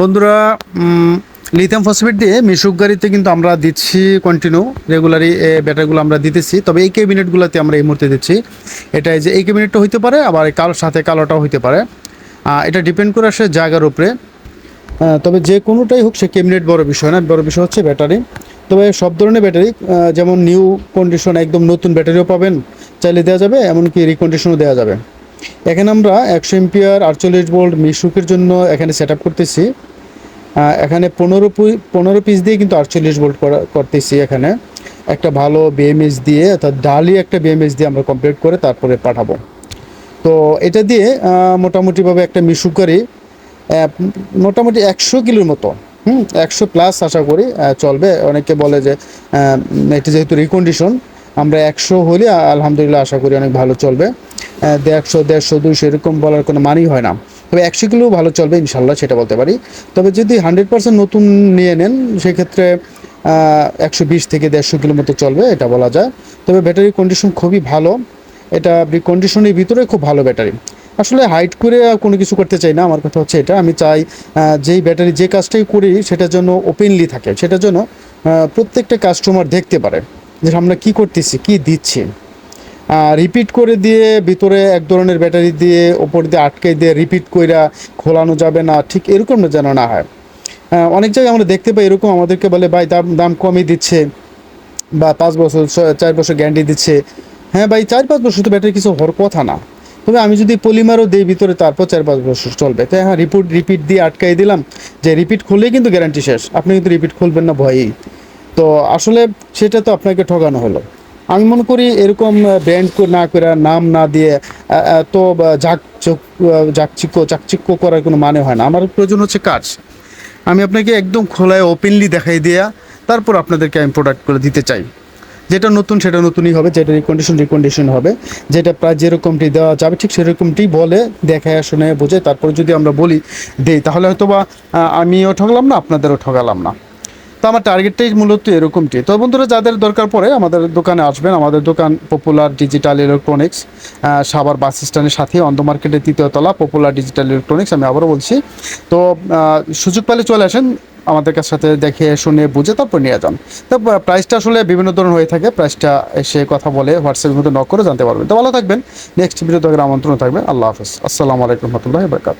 বন্ধুরা lithium phosphate দিয়ে মিশুক গাড়িতে কিন্তু আমরা দিচ্ছি কন্টিনিউ রেগুলারই ব্যাটারিগুলো আমরা দিতেছি। তবে এই ক্যাবিনেটগুলোতে আমরা এই মুহূর্তে দিচ্ছি। এটা যে এই ক্যাবিনেটটা হইতে পারে, আবার কালোর সাথে কালোটাও হইতে পারে। এটা ডিপেন্ড করে আসে জায়গার উপরে। তবে যে কোনোটাই হোক, সে ক্যাবিনেট বড় বিষয় না। বড় বিষয় হচ্ছে ব্যাটারি। তবে সব ধরনের ব্যাটারি যেমন নিউ কন্ডিশন একদম নতুন ব্যাটারিও পাবেন, চাইলে দেওয়া যাবে, এমনকি রিকন্ডিশনও দেওয়া যাবে। এখানে আমরা একশো এমপিআর, আটচল্লিশ ভোল্ট মিশুকের জন্য এখানে সেট করতেছি। এখানে পনেরো পনেরো পিস দিয়ে কিন্তু আটচল্লিশ ভোল্ট করতেছি এখানে। একটা ভালো বিএমএস দিয়ে, অর্থাৎ ডালি একটা বিএমএস দিয়ে আমরা কমপ্লিট করে তারপরে পাঠাবো। তো এটা দিয়ে মোটামুটিভাবে একটা মিশুকারি মোটামুটি একশো কিলোর মতো, হুম, একশো প্লাস আশা করি চলবে। অনেকে বলে যে এটা যেহেতু রিকন্ডিশন আমরা একশো হলে আলহামদুলিল্লাহ আশা করি অনেক ভালো চলবে। দেড়শো দেড়শো, দুইশো এরকম বলার কোনো মানই হয় না। তবে একশো কিলো ভালো চলবে, ইনশাল্লাহ সেটা বলতে পারি। তবে যদি হান্ড্রেড পার্সেন্ট নতুন নিয়ে নেন, সেক্ষেত্রে একশো বিশ থেকে দেড়শো কিলো মতো চলবে, এটা বলা যায়। তবে ব্যাটারি কন্ডিশন খুবই ভালো। এটা কন্ডিশনের ভিতরে খুব ভালো ব্যাটারি। আসলে হাইট করে কোনো কিছু করতে চাই না, আমার কথা হচ্ছে এটা। আমি চাই যেই ব্যাটারি, যে কাজটাই করি, সেটার জন্য ওপেনলি থাকে। সেটার জন্য প্রত্যেকটা কাস্টমার দেখতে পারে যে আমরা কি করতেছি, কি দিচ্ছি। রিপিট করে দিয়ে ভিতরে এক ধরনের ব্যাটারি দিয়ে ওপর দিয়ে আটকে দিয়ে রিপিট কইরা খোলানো যাবে না ঠিক এরকম যেন না হয়। আহ, অনেক জায়গায় আমরা দেখতে পাই এরকম আমাদেরকে বলে ভাই দাম দাম কমই দিচ্ছে বা পাঁচ বছর চার বছর গ্যারান্টি দিচ্ছে। হ্যাঁ ভাই চার পাঁচ বছর তো ব্যাটারি কিছু হওয়ার কথা না। তবে আমি যদি পলিমারও দিই ভিতরে তারপর চার পাঁচ বছর চলবে। তাই হ্যাঁ রিপিট রিপিট দিয়ে আটকাই দিলাম যে রিপিট খুললেই কিন্তু গ্যারান্টি শেষ। আপনি কিন্তু রিপিট খুলবেন না ভয়েই। তো আসলে সেটা তো আপনাকে ঠকানো হলো। আমি মনে করি এরকম ব্যান্ড না করে নাম না দিয়ে এত ঝাকচিক্য চাকচিক্য করার কোনো মানে হয় না। আমার প্রয়োজন হচ্ছে কাজ। আমি আপনাকে একদম খোলায় ওপেনলি দেখাই দেয়া, তারপর আপনাদেরকে আমি প্রোডাক্ট করে দিতে চাই। যেটা নতুন, সেটা নতুনই হবে, যেটা রিকন্ডিশন রিকন্ডিশন হবে। যেটা প্রায় যেরকমটি দেওয়া যাবে, ঠিক সেরকমটি বলে, দেখায়, শুনে, বোঝে, তারপরে যদি আমরা বলি, দেই, তাহলে হয়তো বা আমিও ঠকলাম না, আপনাদেরও ঠকালাম না। তো আমার টার্গেটটাই মূলত এরকমটি। তো বন্ধুরা, যাদের দরকার পড়ে আমাদের দোকানে আসবেন। আমাদের দোকান পপুলার ডিজিটাল ইলেকট্রনিক্স সাবার বাস স্ট্যান্ডের সাথে অন্ধ মার্কেটের তৃতীয় তলা পপুলার ডিজিটাল ইলেকট্রনিক্স আমি আবারও বলছি। তো সুযোগ পেলে চলে আসেন, আমাদের কাছ সাথে দেখে, শুনে, বুঝে তারপর নিয়ে যান। তো প্রাইসটা আসলে বিভিন্ন ধরনের হয়ে থাকে। প্রাইসটা এসে কথা বলে হোয়াটসঅ্যাপের মধ্যে নক করে জানতে পারবেন। তো ভালো থাকবেন। নেক্সট ভিডিও দেখার আমন্ত্রণ থাকবে। আল্লাহ হাফেজ। আসসালামু আলাইকুম রহমতুল্লাহ বরকাত